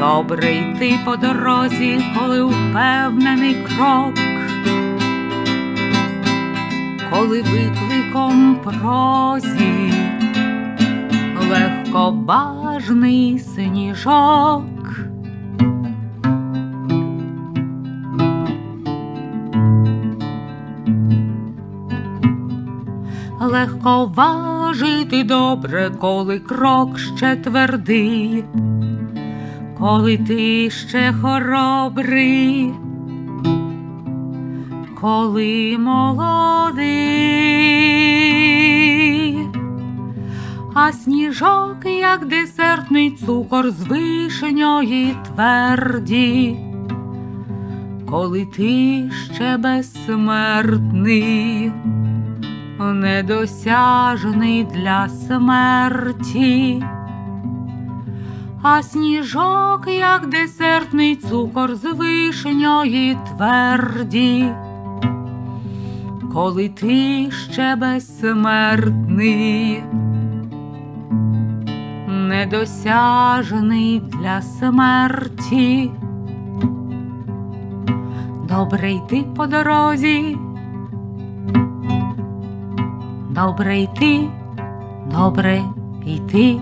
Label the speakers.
Speaker 1: Добре йти по дорозі, коли впевнений крок, коли викликом прозі легковажний сніжок. Легко важити добре, коли крок ще твердий, коли ти ще хоробрий, коли молодий, а сніжок, як десертний цукор з вишньої тверді, коли ти ще безсмертний недосяжний для смерті, а сніжок, як десертний цукор з вишньої тверді, коли ти ще безсмертний, недосяжний для смерті. Добре йти по дорозі. Добре йти, добре йти.